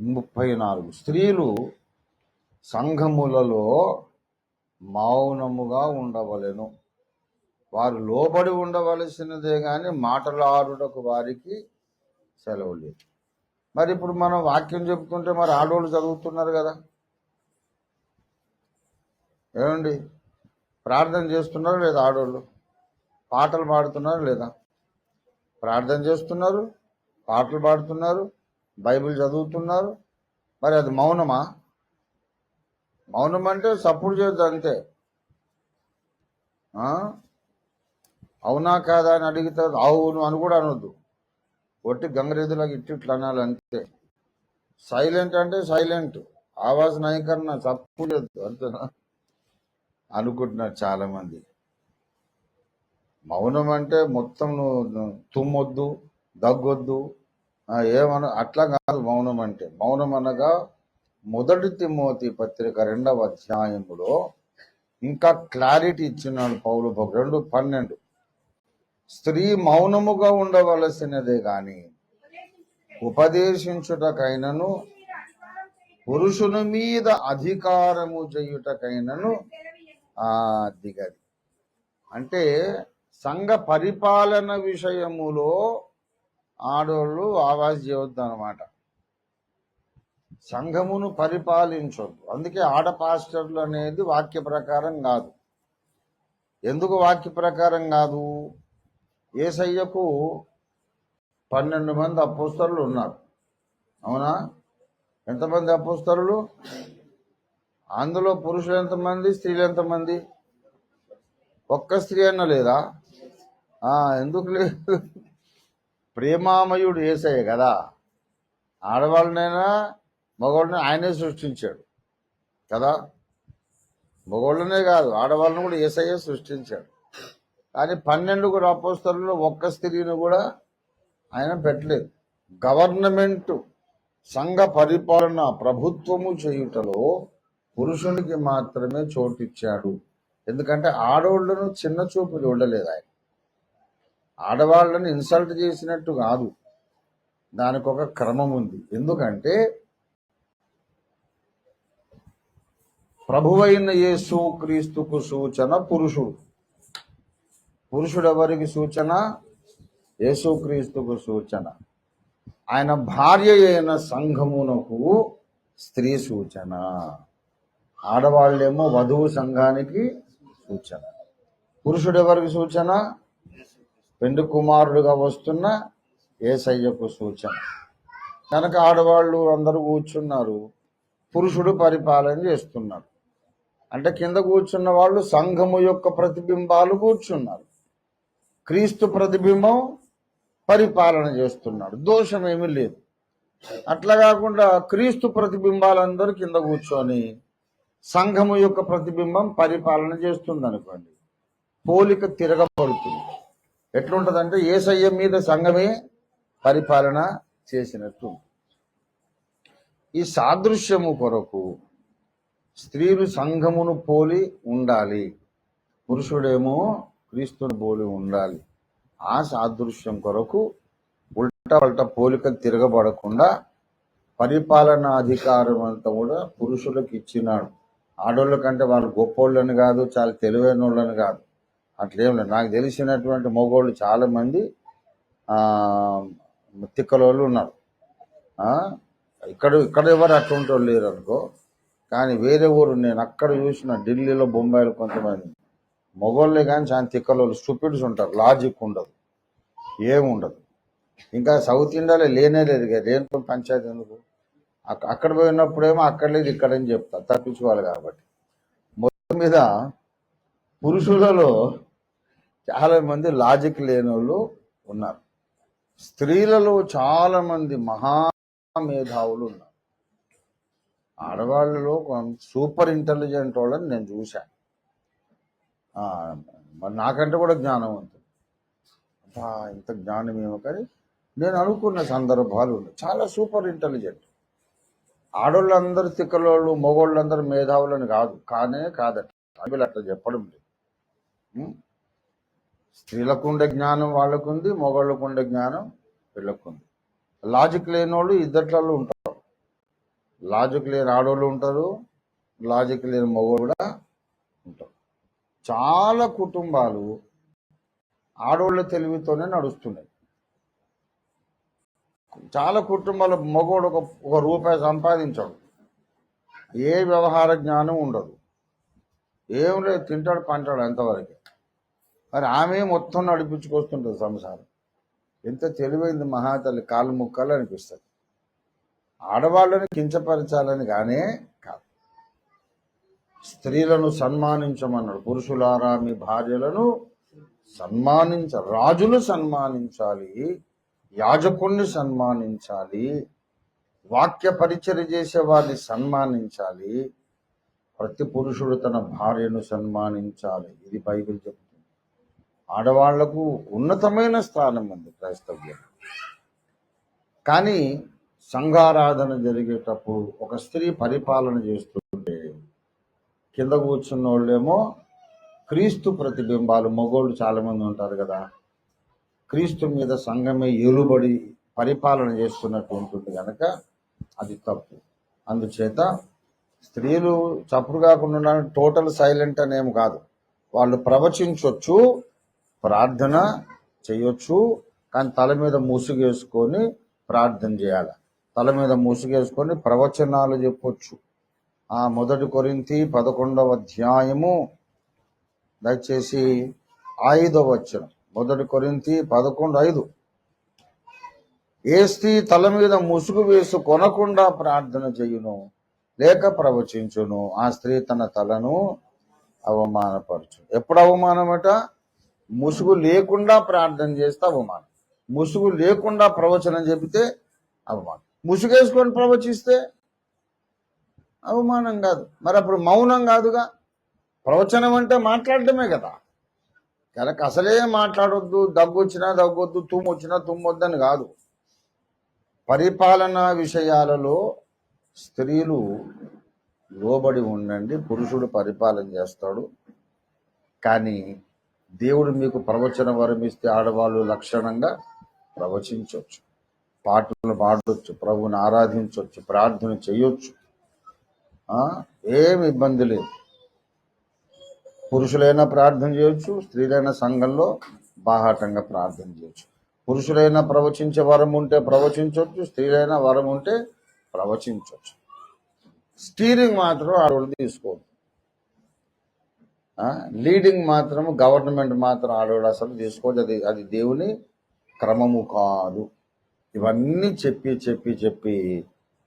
ముప్పై నాలుగు స్త్రీలు సంఘములలో మౌనముగా ఉండవలెను. వారు లోబడి ఉండవలసినదే కానీ మాటలాడుటకు వారికి సెలవు లేదు. మరి ఇప్పుడు మనం వాక్యం చెప్తుంటే మరి ఆడవాళ్ళు చదువుతున్నారు కదా. ఏమండి? ప్రార్థన చేస్తున్నారు లేదా ఆడవాళ్ళు పాటలు పాడుతున్నారు లేదా? ప్రార్థన చేస్తున్నారు పాటలు పాడుతున్నారు బైబిల్ చదువుతున్నారు. మరి అది మౌనమా? మౌనం అంటే సపోర్ట్ చేయొద్దు అంతే. ఆ? అవునా కాదా అని అడిగితే అవును అని కూడా అనొద్దు. ఒట్టి గంగరేదులకు ఇట్టి ఇట్లా అనాలి అంతే. సైలెంట్ అంటే సైలెంట్. ఆవాజ్ నయకరణ సప్పు లేదు అంతేనా? అనుకుంటున్నారు చాలా మంది మౌనం అంటే మొత్తం నువ్వు తుమ్మొద్దు దగ్గొద్దు. ఏమన అట్లా కాదు మౌనం అంటే మౌనం అనగా మొదటి తిమ్మోతి పత్రిక రెండవ అధ్యాయంలో ఇంకా క్లారిటీ ఇచ్చినాడు పౌలు భక్తుడు. రెండు పన్నెండు స్త్రీ మౌనముగా ఉండవలసినదే గాని ఉపదేశించుటకైనను పురుషుని మీద అధికారము చేయుటకైనను ఆ దిగది అంటే సంఘ పరిపాలన విషయములో ఆడోళ్ళు ఆవాజ్ చేయొద్దు అనమాట సంఘమును పరిపాలించొద్దు. అందుకే ఆడ పాస్టర్లు అనేది వాక్య ప్రకారం కాదు. ఎందుకు వాక్య ప్రకారం కాదు? ఏసయ్యకు పన్నెండు మంది అపోస్తరులు ఉన్నారు. అవునా? ఎంతమంది అపోస్తరులు అందులో పురుషులు ఎంతమంది? స్త్రీలు ఎంతమంది? ఒక్క స్త్రీ అన్న లేదా? ఎందుకు లేదు? ప్రేమామయుడు ఏసయ్య కదా. ఆడవాళ్ళనైనా మగవాళ్ళని ఆయనే సృష్టించాడు కదా. మగవాళ్ళనే కాదు ఆడవాళ్ళని కూడా ఏసయ్య సృష్టించాడు. కానీ పన్నెండుగురు అపోస్తలలో ఒక్క స్త్రీని కూడా ఆయన పెట్టలేదు. గవర్నమెంట్ సంఘ పరిపాలన ప్రభుత్వము చేయుటలో పురుషునికి మాత్రమే చోటిచ్చాడు. ఎందుకంటే ఆడవాళ్ళను చిన్న చూపు చూడలేదు ఆయన. ఆడవాళ్ళని ఇన్సల్ట్ చేసినట్టు కాదు. దానికి ఒక క్రమం ఉంది. ఎందుకంటే ప్రభువైన యేసు క్రీస్తుకు సూచన పురుషుడు. పురుషుడు ఎవరికి సూచన? యేసుక్రీస్తుకు సూచన. ఆయన భార్య అయిన సంఘమునకు స్త్రీ సూచన. ఆడవాళ్ళేమో వధువు సంఘానికి సూచన. పురుషుడు ఎవరికి సూచన? పెండు కుమారుడుగా వస్తున్న ఏసయ్యకు సూచన. కనుక ఆడవాళ్ళు అందరూ కూర్చున్నారు. పురుషుడు పరిపాలన చేస్తున్నారు అంటే కింద కూర్చున్న వాళ్ళు సంఘము యొక్క ప్రతిబింబాలు కూర్చున్నారు. క్రీస్తు ప్రతిబింబం పరిపాలన చేస్తున్నాడు. దోషం ఏమీ లేదు. అట్లా కాకుండా క్రీస్తు ప్రతిబింబాలందరూ కింద కూర్చొని సంఘము యొక్క ప్రతిబింబం పరిపాలన చేస్తుంది అనుకోండి పోలిక తిరగబడుతుంది. ఎట్లుంటదంటే ఏసయ్య మీద సంఘమే పరిపాలన చేసినట్టు. ఈ సాదృశ్యము కొరకు స్త్రీలు సంఘమును పోలి ఉండాలి. పురుషుడేమో క్రీస్తుని పోలి ఉండాలి. ఆ సాదృశ్యం కొరకు ఉల్టా పల్ట పోలికలు తిరగబడకుండా పరిపాలనా అధికారం అంతా కూడా పురుషులకు ఇచ్చినాడు. ఆడోళ్ళ కంటే వాళ్ళు గొప్పోళ్ళని కాదు చాలా తెలివైన వాళ్ళని కాదు. అట్లేం లేదు. నాకు తెలిసినటువంటి మగోళ్ళు చాలామంది తిక్కలోళ్ళు ఉన్నారు. ఇక్కడ ఇక్కడ ఎవరు అటువంటి వాళ్ళు లేరు అనుకో కానీ వేరే ఊరు నేను అక్కడ చూసిన ఢిల్లీలో బొంబాయిలో కొంతమంది. మొగోళ్ళే కానీ చాలా తిక్కలోళ్ళు స్టూపిడ్స్ ఉంటారు. లాజిక్ ఉండదు. ఏముండదు ఇంకా సౌత్ ఇండియాలో లేనే లేదు కదా. లేని పంచాయతీ ఎందుకు? అక్కడ పోయినప్పుడేమో అక్కడ లేదు ఇక్కడని చెప్తారు. తప్పించుకోవాలి కాబట్టి. మొత్తం మీద పురుషులలో చాలా మంది లాజిక్ లేని వాళ్ళు ఉన్నారు. స్త్రీలలో చాలా మంది మహా మేధావులు ఉన్నారు. ఆడవాళ్ళలో కొంత సూపర్ ఇంటెలిజెంట్ వాళ్ళని నేను చూశాను. ఆ, మరి నాకంటే కూడా జ్ఞానం అబ్బా ఇంత జ్ఞానం ఏమో కానీ నేను అనుకున్న సందర్భాలు ఉన్నాయి. చాలా సూపర్ ఇంటెలిజెంట్. ఆడోళ్ళందరూ తిక్కలోళ్ళు మేధావులు మేధావులని కాదు కానే కాదట. అట్లా చెప్పడం లేదు. స్త్రీలకు ఉండే జ్ఞానం వాళ్ళకు ఉంది మగవాళ్ళకు ఉండే జ్ఞానం వీళ్ళకు ఉంది లాజిక్ లేని వాళ్ళు ఇద్దట్లలో ఉంటారు. లాజిక్ లేని ఆడవాళ్ళు ఉంటారు లాజిక్ లేని మగవాళ్ళు కూడా ఉంటారు. చాలా కుటుంబాలు ఆడవాళ్ళ తెలివితోనే నడుస్తున్నాయి. చాలా కుటుంబాల మగవాడు ఒక ఒక రూపాయి సంపాదించాడు. ఏ వ్యవహార జ్ఞానం ఉండదు. ఏం లేదు తింటాడు పంటాడు అంతవరకు. మరి ఆమె మొత్తం నడిపించుకొస్తుంటుంది సంసారం. ఎంత తెలివైంది మహాతల్లి కాళ్ళు ముక్కలు అనిపిస్తుంది. ఆడవాళ్ళని కించపరచాలని కానీ కాదు. స్త్రీలను సన్మానించమన్నాడు. పురుషులారా మీ భార్యలను సన్మానించ రాజులు సన్మానించాలి యాజకుణ్ణి సన్మానించాలి వాక్య పరిచయం చేసే వారిని సన్మానించాలి ప్రతి పురుషుడు తన భార్యను సన్మానించాలి. ఇది బైబిల్ చెప్తుంది. ఆడవాళ్ళకు ఉన్నతమైన స్థానం ఉంది క్రైస్తవ్యం. కానీ సంఘారాధన జరిగేటప్పుడు ఒక స్త్రీ పరిపాలన చేస్తుంటే కింద కూర్చున్న వాళ్ళేమో క్రీస్తు ప్రతిబింబాలు మగోళ్ళు చాలామంది ఉంటారు కదా క్రీస్తు మీద సంఘమే ఏలుబడి పరిపాలన చేస్తున్నట్టు ఉంటుంది కనుక అది తప్పు. అందుచేత స్త్రీలు చప్పుడు కాకుండా టోటల్ సైలెంట్ అనేం కాదు. వాళ్ళు ప్రవచించవచ్చు ప్రార్థన చేయొచ్చు కానీ తల మీద ముసుగేసుకొని ప్రార్థన చేయాలి. తల మీద ముసుగేసుకొని ప్రవచనాలు చెప్పొచ్చు. ఆ మొదటి కొరింతి పదకొండవ అధ్యాయము దయచేసి ఐదవ వచనం. మొదటి కొరింతి పదకొండు ఐదు. ఏ స్త్రీ తల మీద ముసుగు వేసు కొనకుండా ప్రార్థన చేయును లేక ప్రవచించును ఆ స్త్రీ తన తలను అవమానపరచు ఎప్పుడు అవమానమట? ముసుగు లేకుండా ప్రార్థన చేస్తే అవమానం. ముసుగు లేకుండా ప్రవచనం చెబితే అవమానం. ముసుగేసుకొని ప్రవచిస్తే అవమానం కాదు. మరి అప్పుడు మౌనం కాదుగా? ప్రవచనం అంటే మాట్లాడటమే కదా. కనుక అసలే మాట్లాడొద్దు దగ్గు వచ్చినా దగ్గొద్దు తుమ్ము వచ్చినా తుమ్మొద్దని కాదు. పరిపాలనా విషయాలలో స్త్రీలు లోబడి ఉండండి పురుషుడు పరిపాలన చేస్తాడు. కానీ దేవుడు మీకు ప్రవచన వరం ఇస్తే ఆడవాళ్ళు లక్షణంగా ప్రవచించవచ్చు పాటలు పాడవచ్చు ప్రభువుని ఆరాధించవచ్చు ప్రార్థన చేయొచ్చు. ఏమి ఇబ్బంది లేదు. పురుషులైనా ప్రార్థన చేయొచ్చు స్త్రీలైన సంఘంలో బాహాటంగా ప్రార్థన చేయొచ్చు. పురుషులైనా ప్రవచించే వరం ఉంటే ప్రవచించవచ్చు స్త్రీలైనా వరం ఉంటే ప్రవచించవచ్చు స్టీరింగ్ మాత్రం ఆడవాళ్ళు తీసుకోవద్దు. లీడింగ్ మాత్రము గవర్నమెంట్ మాత్రం ఆడవాళ్ళు అసలు తీసుకోవచ్చు. అది అది దేవుని క్రమము కాదు. ఇవన్నీ చెప్పి చెప్పి చెప్పి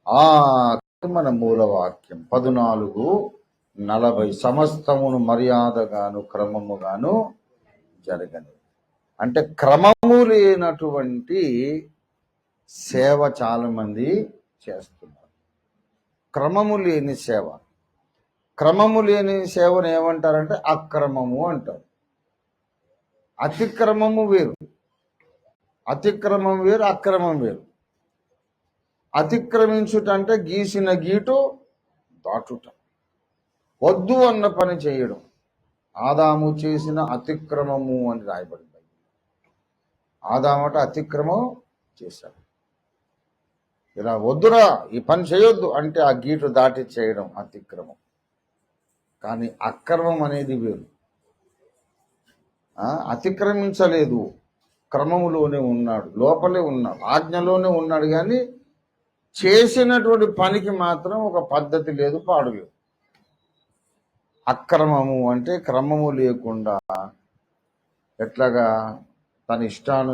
ఆ మన మూలవాక్యం పద్నాలుగు నలభై సమస్తమును మర్యాదగాను క్రమముగాను జరగను. అంటే క్రమము లేనటువంటి సేవ చాలా మంది చేస్తున్నారు. క్రమము లేని సేవ. క్రమము లేని సేవను ఏమంటారంటే అక్రమము అంటారు. అతిక్రమము వేరు. అతిక్రమం వేరు అక్రమం వేరు. అతిక్రమించుట అంటే గీసిన గీటు దాటుట. వద్దు అన్న పని చేయడం. ఆదాము చేసిన అతిక్రమము అని రాయబడింది. ఆదామట అతిక్రమం చేశాడు. ఇలా వద్దురా ఈ పని చేయొద్దు అంటే ఆ గీటు దాటి చేయడం అతిక్రమం. కానీ అక్రమం అనేది వేరు. ఆ, అతిక్రమించలేదు. క్రమములోనే ఉన్నాడు లోపలే ఉన్నాడు ఆజ్ఞలోనే ఉన్నాడు కానీ చేసినటువంటి పనికి మాత్రం ఒక పద్ధతి లేదు పాడు లేదు. అక్రమము అంటే క్రమము లేకుండా ఎట్లాగా తన ఇష్టాను